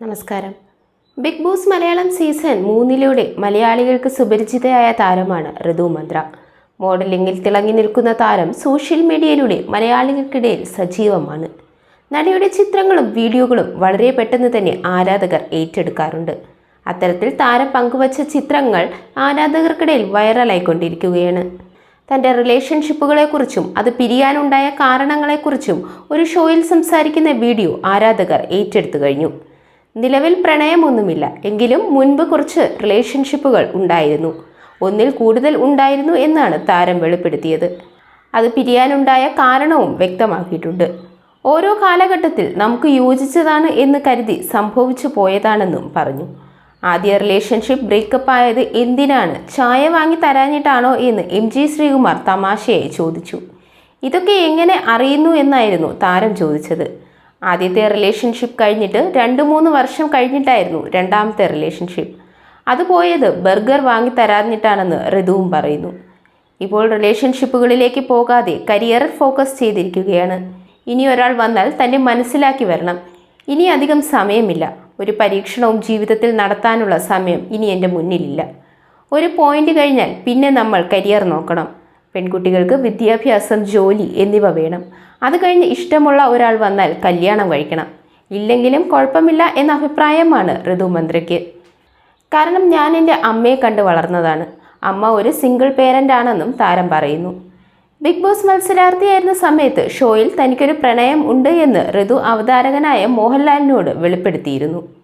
നമസ്കാരം. Bigg Boss Malayalam season മൂന്നിലൂടെ മലയാളികൾക്ക് സുപരിചിതയായ താരമാണ് ഋതു മന്ത്ര മോഡലിംഗിൽ തിളങ്ങി നിൽക്കുന്ന താരം സോഷ്യൽ മീഡിയയിലൂടെ മലയാളികൾക്കിടയിൽ സജീവമാണ്. നടിയുടെ ചിത്രങ്ങളും വീഡിയോകളും വളരെ പെട്ടെന്ന് തന്നെ ആരാധകർ ഏറ്റെടുക്കാറുണ്ട്. അത്തരത്തിൽ താരം പങ്കുവച്ച ചിത്രങ്ങൾ ആരാധകർക്കിടയിൽ വൈറലായിക്കൊണ്ടിരിക്കുകയാണ്. തന്റെ റിലേഷൻഷിപ്പുകളെക്കുറിച്ചും അത് പിരിയാനുണ്ടായ കാരണങ്ങളെക്കുറിച്ചും ഒരു ഷോയിൽ സംസാരിക്കുന്ന വീഡിയോ ആരാധകർ ഏറ്റെടുത്തു കഴിഞ്ഞു. നിലവിൽ പ്രണയമൊന്നുമില്ല. എങ്കിലും മുൻപ് കുറച്ച് റിലേഷൻഷിപ്പുകൾ ഉണ്ടായിരുന്നു. ഒന്നിൽ കൂടുതൽ ഉണ്ടായിരുന്നു എന്നാണ് താരം വെളിപ്പെടുത്തിയത്. അത് പിരിയാനുണ്ടായ കാരണവും വ്യക്തമാക്കിയിട്ടുണ്ട്. ഓരോ കാലഘട്ടത്തിൽ നമുക്ക് യോജിച്ചതാണ് എന്ന് കരുതി സംഭവിച്ചു പോയതാണെന്നും പറഞ്ഞു. ആദ്യ റിലേഷൻഷിപ്പ് ബ്രേക്കപ്പ് ആയത് എന്തിനാണ്? ചായ വാങ്ങി തരാഞ്ഞിട്ടാണോ എന്ന് എം ജി ശ്രീകുമാർ തമാശയായി ചോദിച്ചു. ഇതൊക്കെ എങ്ങനെ അറിയുന്നു എന്നായിരുന്നു താരം ചോദിച്ചത്. ആദ്യത്തെ റിലേഷൻഷിപ്പ് കഴിഞ്ഞിട്ട് രണ്ട് മൂന്ന് വർഷം കഴിഞ്ഞിട്ടായിരുന്നു രണ്ടാമത്തെ റിലേഷൻഷിപ്പ് അത് പോയത് ബർഗർ വാങ്ങി തരാഞ്ഞിട്ടാണെന്ന് ഋതുവും പറയുന്നു. ഇപ്പോൾ റിലേഷൻഷിപ്പുകളിലേക്ക് പോകാതെ കരിയറിൽ ഫോക്കസ് ചെയ്തിരിക്കുകയാണ്. ഇനി ഒരാൾ വന്നാൽ തന്നെ മനസ്സിലാക്കി വരണം. ഇനി അധികം സമയമില്ല. ഒരു പരീക്ഷണവും ജീവിതത്തിൽ നടത്താനുള്ള സമയം ഇനി എന്റെ മുന്നിലില്ല. ഒരു പോയിന്റ് കഴിഞ്ഞാൽ പിന്നെ നമ്മൾ കരിയർ നോക്കണം. പെൺകുട്ടികൾക്ക് വിദ്യാഭ്യാസം ജോലി എന്നിവ വേണം. അത് കഴിഞ്ഞ് ഇഷ്ടമുള്ള ഒരാൾ വന്നാൽ കല്യാണം കഴിക്കണം. ഇല്ലെങ്കിലും കുഴപ്പമില്ല എന്ന അഭിപ്രായമാണ് ഋതുമന്ത്രയ്ക്ക് കാരണം ഞാൻ എന്റെ അമ്മയെ കണ്ട് വളർന്നതാണ്. അമ്മ ഒരു സിംഗിൾ പേരന്റ് ആണെന്നും താരം പറയുന്നു. ബിഗ് ബോസ് മത്സരാർത്ഥിയായിരുന്ന സമയത്ത് ഷോയിൽ തനിക്കൊരു പ്രണയം ഉണ്ട് എന്ന് ഋതു അവതാരകനായ മോഹൻലാലിനോട് വെളിപ്പെടുത്തിയിരുന്നു.